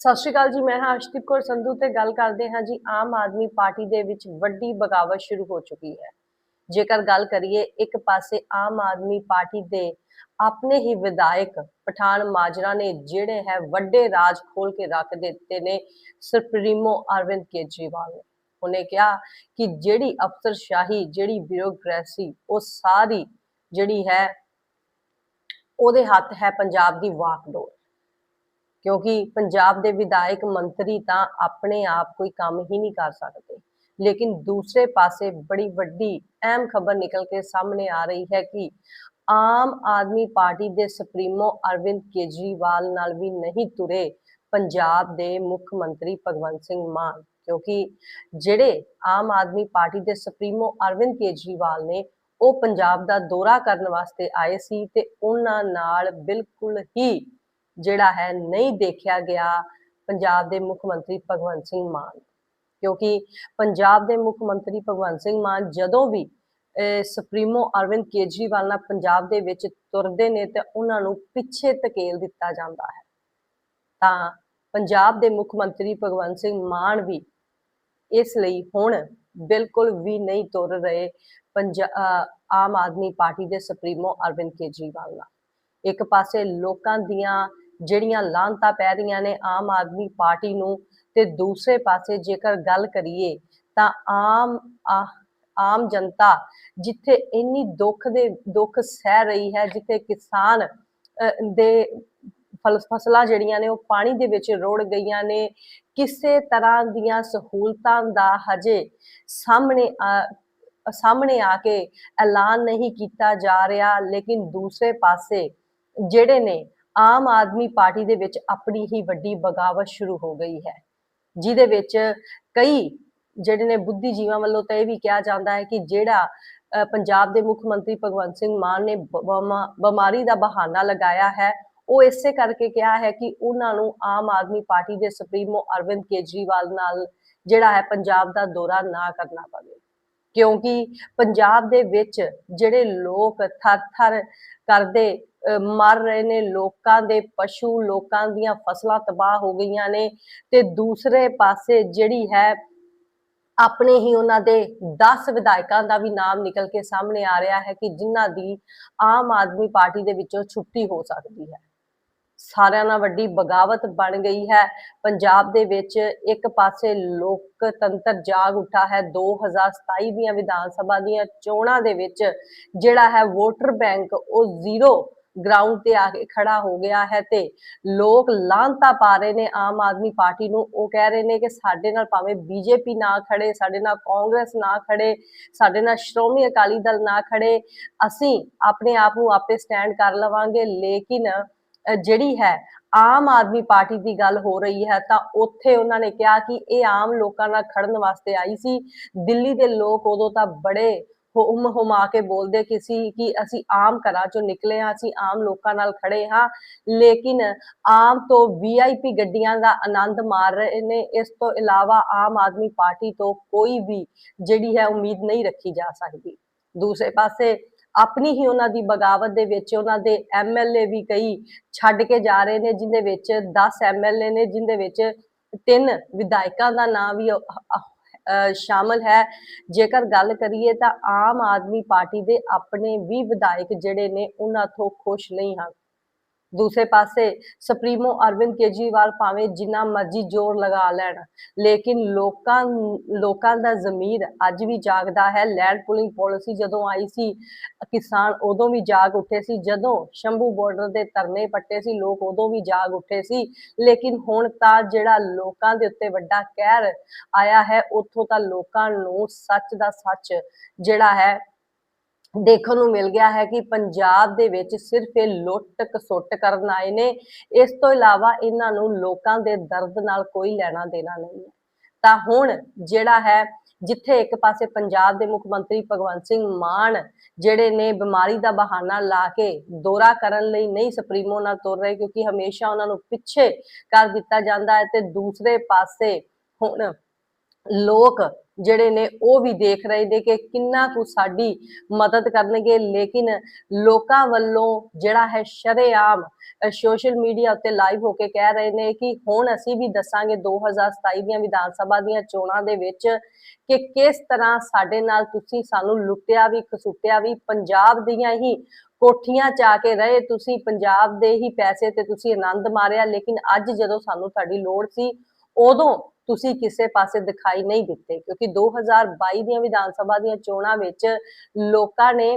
ਸਤਿ ਸ਼੍ਰੀ ਅਕਾਲ ਜੀ, ਮੈਂ ਹਾਂ ਅਰਸ਼ਦੀਪ ਕੌਰ ਸੰਧੂ ਤੇ ਗੱਲ ਕਰਦੇ ਹਾਂ ਜੀ, ਆਮ ਆਦਮੀ ਪਾਰਟੀ ਦੇ ਵਿੱਚ ਵੱਡੀ ਬਗਾਵਤ ਸ਼ੁਰੂ ਹੋ ਚੁੱਕੀ ਹੈ। ਜੇਕਰ ਗੱਲ ਕਰੀਏ, ਇੱਕ ਪਾਸੇ ਆਮ ਆਦਮੀ ਪਾਰਟੀ ਦੇ ਆਪਣੇ ਹੀ ਵਿਧਾਇਕ ਪਠਾਨ ਮਾਜਰਾ ਨੇ, ਜਿਹੜੇ ਹੈ ਵੱਡੇ ਰਾਜ ਖੋਲ ਕੇ ਰੱਖ ਦਿੱਤੇ ਨੇ, ਸੁਪਰੀਮੋ ਅਰਵਿੰਦ ਕੇਜਰੀਵਾਲ ਨੇ। ਉਹਨੇ ਕਿਹਾ ਕਿ ਜਿਹੜੀ ਅਫਸਰਸ਼ਾਹੀ, ਜਿਹੜੀ ਬਿਊਰੋਕ੍ਰੇਸੀ, ਉਹ ਸਾਰੀ ਜਿਹੜੀ ਹੈ, ਉਹਦੇ ਹੱਥ ਹੈ ਪੰਜਾਬ ਦੀ ਵਾਕਡੋਰ। ਕਿਉਂਕਿ ਪੰਜਾਬ ਦੇ ਵਿਧਾਇਕ ਮੰਤਰੀ ਤਾਂ ਆਪਣੇ ਆਪ ਕੋਈ ਕੰਮ ਹੀ ਨਹੀਂ ਕਰ ਸਕਦੇ। ਲੇਕਿਨ ਦੂਸਰੇ ਪਾਸੇ ਬੜੀ ਵੱਡੀ ਅਹਿਮ ਖਬਰ ਨਿਕਲ ਕੇ ਸਾਹਮਣੇ ਆ ਰਹੀ ਹੈ ਕਿ ਆਮ ਆਦਮੀ ਪਾਰਟੀ ਦੇ ਸੁਪਰੀਮੋ ਅਰਵਿੰਦ ਕੇਜਰੀਵਾਲ ਨਾਲ ਵੀ ਨਹੀਂ ਤੁਰੇ ਪੰਜਾਬ ਦੇ ਮੁੱਖ ਮੰਤਰੀ ਭਗਵੰਤ ਸਿੰਘ ਮਾਨ, ਕਿਉਂਕਿ ਜਿਹੜੇ ਆਮ ਆਦਮੀ ਪਾਰਟੀ ਦੇ ਸੁਪਰੀਮੋ ਅਰਵਿੰਦ ਕੇਜਰੀਵਾਲ ਨੇ, ਉਹ ਪੰਜਾਬ ਦਾ ਦੌਰਾ ਕਰਨ ਵਾਸਤੇ ਆਏ ਸੀ ਤੇ ਉਹਨਾਂ ਨਾਲ ਬਿਲਕੁਲ ਹੀ ਜਿਹੜਾ ਹੈ ਨਹੀਂ ਦੇਖਿਆ ਗਿਆ ਪੰਜਾਬ ਦੇ ਮੁੱਖ ਮੰਤਰੀ ਭਗਵੰਤ ਸਿੰਘ ਮਾਨ। ਕਿਉਂਕਿ ਪੰਜਾਬ ਦੇ ਮੁੱਖ ਮੰਤਰੀ ਭਗਵੰਤ ਸਿੰਘ ਮਾਨ ਜਦੋਂ ਵੀ ਸੁਪਰੀਮੋ ਅਰਵਿੰਦ ਕੇਜਰੀਵਾਲ ਨਾਲ ਪੰਜਾਬ ਦੇ ਵਿੱਚ ਤੁਰਦੇ ਨੇ ਤੇ ਉਹਨਾਂ ਨੂੰ ਪਿੱਛੇ ਧਕੇਲ ਦਿੱਤਾ ਜਾਂਦਾ ਹੈ। ਤਾਂ ਪੰਜਾਬ ਦੇ ਮੁੱਖ ਮੰਤਰੀ ਭਗਵੰਤ ਸਿੰਘ ਮਾਨ ਵੀ ਇਸ ਲਈ ਹੁਣ ਬਿਲਕੁਲ ਵੀ ਨਹੀਂ ਤੁਰ ਰਹੇ ਪੰਜਾ ਆਮ ਆਦਮੀ ਪਾਰਟੀ ਦੇ ਸੁਪਰੀਮੋ ਅਰਵਿੰਦ ਕੇਜਰੀਵਾਲ ਨਾਲ। ਇੱਕ ਪਾਸੇ ਲੋਕਾਂ ਦੀਆਂ ਜਿਹੜੀਆਂ ਲਾਂਤਾਂ ਪੈ ਰਹੀਆਂ ਨੇ ਆਮ ਆਦਮੀ ਪਾਰਟੀ ਨੂੰ ਤੇ ਦੂਸਰੇ ਪਾਸੇ ਜੇਕਰ ਗੱਲ ਕਰੀਏ ਤਾਂ ਆਮ ਆਮ ਜਨਤਾ ਜਿੱਥੇ ਇੰਨੀ ਦੁੱਖ ਦੇ, ਦੁੱਖ ਸਹਿ ਰਹੀ ਹੈ, ਜਿੱਥੇ ਕਿਸਾਨ ਦੇ ਫਸਲਾਂ ਜਿਹੜੀਆਂ ਨੇ ਉਹ ਪਾਣੀ ਦੇ ਵਿੱਚ ਰੁੜ ਗਈਆਂ ਨੇ, ਕਿਸੇ ਤਰ੍ਹਾਂ ਦੀਆਂ ਸਹੂਲਤਾਂ ਦਾ ਹਜੇ ਸਾਹਮਣੇ ਆ ਸਾਹਮਣੇ ਆ ਕੇ ਐਲਾਨ ਨਹੀਂ ਕੀਤਾ ਜਾ ਰਿਹਾ, ਲੇਕਿਨ ਦੂਸਰੇ ਪਾਸੇ ਜਿਹੜੇ ਨੇ ਆਮ ਆਦਮੀ ਪਾਰਟੀ ਦੇ ਵਿੱਚ ਆਪਣੀ ਹੀ ਵੱਡੀ ਬਗਾਵਤ ਸ਼ੁਰੂ ਹੋ ਗਈ ਹੈ। ਜਿਹਦੇ ਵਿੱਚ ਕਈ ਜਿਹੜੇ ਨੇ ਬੁੱਧੀਜੀਵਾਂ ਵੱਲੋਂ ਤਾਂ ਇਹ ਵੀ ਕਿਹਾ ਜਾਂਦਾ ਹੈ ਕਿ ਜਿਹੜਾ ਪੰਜਾਬ ਦੇ ਮੁੱਖ ਮੰਤਰੀ ਭਗਵੰਤ ਸਿੰਘ ਮਾਨ ਨੇ ਬਿਮਾਰੀ ਦਾ ਬਹਾਨਾ ਲਗਾਇਆ ਹੈ, ਉਹ ਇਸੇ ਕਰਕੇ ਕਿਹਾ ਹੈ ਕਿ ਉਹਨਾਂ ਨੂੰ ਆਮ ਆਦਮੀ ਪਾਰਟੀ ਦੇ ਸੁਪਰੀਮੋ ਅਰਵਿੰਦ ਕੇਜਰੀਵਾਲ ਨਾਲ ਜਿਹੜਾ ਹੈ ਪੰਜਾਬ ਦਾ ਦੌਰਾ ਨਾ ਕਰਨਾ ਪਵੇ। ਕਿਉਂਕਿ ਪੰਜਾਬ ਦੇ ਵਿੱਚ ਜਿਹੜੇ ਲੋਕ ਥਰ-ਥਰ ਕਰਦੇ ਮਰ ਰਹੇ ਨੇ, ਲੋਕਾਂ ਦੇ ਪਸ਼ੂ, ਲੋਕਾਂ ਦੀਆਂ ਫਸਲਾਂ ਤਬਾਹ ਹੋ ਗਈਆਂ ਨੇ ਤੇ ਦੂਸਰੇ ਪਾਸੇ ਜਿਹੜੀ ਹੈ, ਆਪਣੇ ਹੀ ਉਹਨਾਂ ਦੇ 10 ਵਿਧਾਇਕਾਂ ਦਾ ਵੀ ਨਾਮ ਨਿਕਲ ਕੇ ਸਾਹਮਣੇ ਆ ਰਿਹਾ ਹੈ ਕਿ ਜਿਨ੍ਹਾਂ ਦੀ ਆਮ ਆਦਮੀ ਪਾਰਟੀ ਦੇ ਵਿੱਚੋਂ ਛੁੱਟੀ ਹੋ ਸਕਦੀ ਹੈ। ਸਾਰਿਆਂ ਨਾਲ ਵੱਡੀ ਬਗਾਵਤ ਬਣ ਗਈ ਹੈ। ਪੰਜਾਬ ਦੇ ਵਿੱਚ ਇੱਕ ਪਾਸੇ ਲੋਕਤੰਤਰ ਜਾਗ ਉੱਠਾ ਹੈ। 2027 ਦੀਆਂ ਵਿਧਾਨ ਸਭਾ ਦੀਆਂ ਚੋਣਾਂ ਦੇ ਵਿੱਚ ਜਿਹੜਾ ਹੈ ਵੋਟਰ ਬੈਂਕ ਉਹ ਜ਼ੀਰੋ ਗਰਾਊਂਡ ਤੇ ਆ ਕੇ ਖੜਾ ਹੋ ਗਿਆ ਹੈ ਤੇ ਲੋਕ ਲਾਂਤਾ ਪਾ ਰਹੇ ਨੇ ਆਮ ਆਦਮੀ ਪਾਰਟੀ ਨੂੰ। ਉਹ ਕਹਿ ਰਹੇ ਨੇ ਕਿ ਸਾਡੇ ਨਾਲ ਭਾਵੇਂ ਬੀਜੇਪੀ ਨਾ ਖੜੇ, ਸਾਡੇ ਨਾਲ ਕਾਂਗਰਸ ਨਾ ਖੜੇ, ਸਾਡੇ ਨਾਲ ਸ਼੍ਰੋਮਣੀ ਅਕਾਲੀ ਦਲ ਨਾ ਖੜੇ, ਅਸੀਂ ਆਪਣੇ ਆਪ ਨੂੰ ਆਪੇ ਸਟੈਂਡ ਕਰ ਲਵਾਂਗੇ। ਲੇਕਿਨ ਜਿਹੜੀ ਹੈ ਆਮ ਆਦਮੀ ਪਾਰਟੀ ਦੀ ਗੱਲ ਹੋ ਰਹੀ ਹੈ ਤਾਂ ਉੱਥੇ ਉਹਨਾਂ ਨੇ ਕਿਹਾ ਕਿ ਇਹ ਆਮ ਲੋਕਾਂ ਨਾਲ ਖੜਨ ਵਾਸਤੇ ਆਈ ਸੀ। ਦਿੱਲੀ ਦੇ ਲੋਕ ਉਦੋਂ ਤਾਂ ਬੜੇ ਹੁਮ ਹੁਮਾ ਕੇ ਬੋਲਦੇ ਕਿ ਸੀ ਕਿ ਅਸੀਂ ਆਮ ਘਰਾਂ ਚੋਂ ਨਿਕਲੇ ਹਾਂ, ਅਸੀਂ ਆਮ ਲੋਕਾਂ ਨਾਲ ਖੜੇ ਹਾਂ। ਲੇਕਿਨ ਆਮ ਤੋਂ ਵੀਆਈਪੀ ਗੱਡੀਆਂ ਦਾ ਆਨੰਦ ਮਾਰ ਰਹੇ ਨੇ। ਇਸ ਤੋਂ ਇਲਾਵਾ ਆਮ ਆਦਮੀ ਪਾਰਟੀ ਤੋਂ ਕੋਈ ਵੀ ਜਿਹੜੀ ਹੈ ਉਮੀਦ ਨਹੀਂ ਰੱਖੀ ਜਾ ਸਕਦੀ। ਦੂਸਰੇ ਪਾਸੇ ਆਪਣੀ ਹੀ ਉਹਨਾਂ ਦੀ ਬਗਾਵਤ ਦੇ ਵਿੱਚ ਉਹਨਾਂ ਦੇ ਐਮਐਲਏ ਵੀ ਕਈ ਛੱਡ ਕੇ ਜਾ ਰਹੇ ਨੇ ਜਿਨ੍ਹਾਂ ਵਿੱਚ 10 ਐਮਐਲਏ ਨੇ ਜਿਨ੍ਹਾਂ ਵਿੱਚ ਤਿੰਨ ਵਿਧਾਇਕਾਂ ਦਾ ਨਾਮ ਵੀ ਸ਼ਾਮਲ ਹੈ। ਜੇਕਰ ਗੱਲ ਕਰੀਏ ਤਾਂ ਆਮ ਆਦਮੀ ਪਾਰਟੀ ਦੇ ਆਪਣੇ ਵੀ ਵਿਧਾਇਕ ਜਿਹੜੇ ਨੇ, ਉਹਨਾਂ ਤੋਂ ਖੁਸ਼ ਨਹੀਂ ਹਨ ਦੂਸਰੇ ਪਾਸੇ ਸੁਪਰੀਮੋ ਅਰਵਿੰਦ ਕੇਜਰੀਵਾਲ ਭਾਵੇਂ ਜਿੰਨਾ ਮਰਜ਼ੀ ਜ਼ੋਰ ਲਗਾ ਲੈਣ, ਲੇਕਿਨ ਲੋਕਾਂ ਲੋਕਾਂ ਦਾ ਜ਼ਮੀਰ ਅੱਜ ਵੀ ਜਾਗਦਾ ਹੈ। ਲੈਂਡ ਪੂਲਿੰਗ ਪਾਲਿਸੀ ਜਦੋਂ ਆਈ ਸੀ, ਕਿਸਾਨ ਉਦੋਂ ਵੀ ਜਾਗ ਉੱਠੇ ਸੀ। ਜਦੋਂ ਸ਼ੰਭੂ ਬਾਰਡਰ ਦੇ ਧਰਨੇ ਪੱਟੇ ਸੀ, ਲੋਕ ਉਦੋਂ ਵੀ ਜਾਗ ਉੱਠੇ ਸੀ। ਲੇਕਿਨ ਹੁਣ ਤਾਂ ਜਿਹੜਾ ਲੋਕਾਂ ਦੇ ਉੱਤੇ ਵੱਡਾ ਕਹਿਰ ਆਇਆ ਹੈ, ਉੱਥੋਂ ਤਾਂ ਲੋਕਾਂ ਨੂੰ ਸੱਚ ਦਾ ਸੱਚ ਜਿਹੜਾ ਹੈ ਦੇਖਣ ਨੂੰ ਮਿਲ ਗਿਆ ਹੈ ਕਿ ਪੰਜਾਬ ਦੇ ਵਿੱਚ ਸਿਰਫ ਇਹ ਲੁੱਟ ਕਸੁੱਟ ਕਰਨ ਆਏ ਨੇ। ਇਸ ਤੋਂ ਇਲਾਵਾ ਇਹਨਾਂ ਨੂੰ ਲੋਕਾਂ ਦੇ ਦਰਦ ਨਾਲ ਕੋਈ ਲੈਣਾ ਦੇਣਾ ਨਹੀਂ ਹੈ। ਤਾਂ ਹੁਣ ਜਿਹੜਾ ਹੈ, ਜਿੱਥੇ ਇੱਕ ਪਾਸੇ ਪੰਜਾਬ ਦੇ ਮੁੱਖ ਮੰਤਰੀ ਭਗਵੰਤ ਸਿੰਘ ਮਾਨ, ਜਿਹੜੇ ਨੇ ਬਿਮਾਰੀ ਦਾ ਬਹਾਨਾ ਲਾ ਕੇ ਦੌਰਾ ਕਰਨ ਲਈ ਨਹੀਂ ਸੁਪਰੀਮੋ ਨਾਲ ਤੁਰ ਰਹੇ, ਕਿਉਂਕਿ ਹਮੇਸ਼ਾ ਉਹਨਾਂ ਨੂੰ ਪਿੱਛੇ ਕਰ ਦਿੱਤਾ ਜਾਂਦਾ ਹੈ ਤੇ ਦੂਸਰੇ ਪਾਸੇ ਹੁਣ ਲੋਕ ਜਿਹੜੇ ਨੇ ਉਹ ਵੀ ਦੇਖ ਰਹੇ ਨੇ ਕਿ ਕਿੰਨਾ ਕੁ ਸਾਡੀ ਮਦਦ ਕਰਨਗੇ। ਲੇਕਿਨ ਲੋਕਾਂ ਵੱਲੋਂ ਜਿਹੜਾ ਹੈ ਸ਼ਰੇਆਮ ਸੋਸ਼ਲ ਮੀਡੀਆ ਉੱਤੇ ਲਾਈਵ ਹੋ ਕੇ ਕਹਿ ਰਹੇ ਨੇ ਕਿ ਹੁਣ ਅਸੀਂ ਵੀ ਦੱਸਾਂਗੇ 2027 ਦੀਆਂ ਵਿਧਾਨ ਸਭਾ ਦੀਆਂ ਚੋਣਾਂ ਦੇ ਵਿੱਚ ਕਿ ਕਿਸ ਤਰ੍ਹਾਂ ਸਾਡੇ ਨਾਲ ਤੁਸੀਂ ਸਾਨੂੰ ਲੁੱਟਿਆ ਵੀ, ਖਸੁੱਟਿਆ ਵੀ, ਪੰਜਾਬ ਦੀਆਂ ਹੀ ਕੋਠੀਆਂ ਚ ਕੇ ਰਹੇ। ਤੁਸੀਂ ਪੰਜਾਬ ਦੇ ਹੀ ਪੈਸੇ ਤੇ ਤੁਸੀਂ ਆਨੰਦ ਮਾਰਿਆ। ਲੇਕਿਨ ਅੱਜ ਜਦੋਂ ਸਾਨੂੰ ਤੁਹਾਡੀ ਲੋੜ ਸੀ ਉਦੋਂ ਤੁਸੀਂ ਕਿਸੇ ਪਾਸੇ ਦਿਖਾਈ ਨਹੀਂ ਦਿੱਤੇ, ਕਿਉਂਕਿ 2022 ਦੀਆਂ ਵਿਧਾਨ ਸਭਾ ਦੀਆਂ ਚੋਣਾਂ ਵਿੱਚ ਲੋਕਾਂ ਨੇ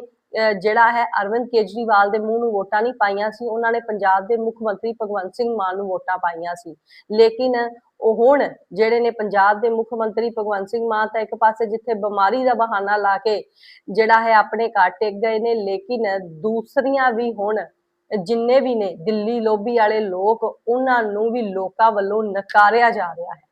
ਜਿਹੜਾ ਹੈ ਅਰਵਿੰਦ ਕੇਜਰੀਵਾਲ ਦੇ ਮੂੰਹ ਨੂੰ ਵੋਟਾਂ ਨਹੀਂ ਪਾਈਆਂ ਸੀ, ਉਹਨਾਂ ਨੇ ਪੰਜਾਬ ਦੇ ਮੁੱਖ ਮੰਤਰੀ ਭਗਵੰਤ ਸਿੰਘ ਮਾਨ ਨੂੰ ਵੋਟਾਂ ਪਾਈਆਂ ਸੀ। ਲੇਕਿਨ ਉਹ ਹੁਣ ਜਿਹੜੇ ਨੇ ਪੰਜਾਬ ਦੇ ਮੁੱਖ ਮੰਤਰੀ ਭਗਵੰਤ ਸਿੰਘ ਮਾਨ ਤਾਂ ਇੱਕ ਪਾਸੇ ਜਿੱਥੇ ਬਿਮਾਰੀ ਦਾ ਬਹਾਨਾ ਲਾ ਕੇ ਜਿਹੜਾ ਹੈ ਆਪਣੇ ਘਰ ਟਿਕ ਗਏ ਨੇ, ਲੇਕਿਨ ਦੂਸਰੀਆਂ ਵੀ ਹੁਣ ਜਿੰਨੇ ਵੀ ਨੇ ਦਿੱਲੀ ਲੋਬੀ ਵਾਲੇ ਲੋਕ, ਉਹਨਾਂ ਨੂੰ ਵੀ ਲੋਕਾਂ ਵੱਲੋਂ ਨਕਾਰਿਆ ਜਾ ਰਿਹਾ ਹੈ।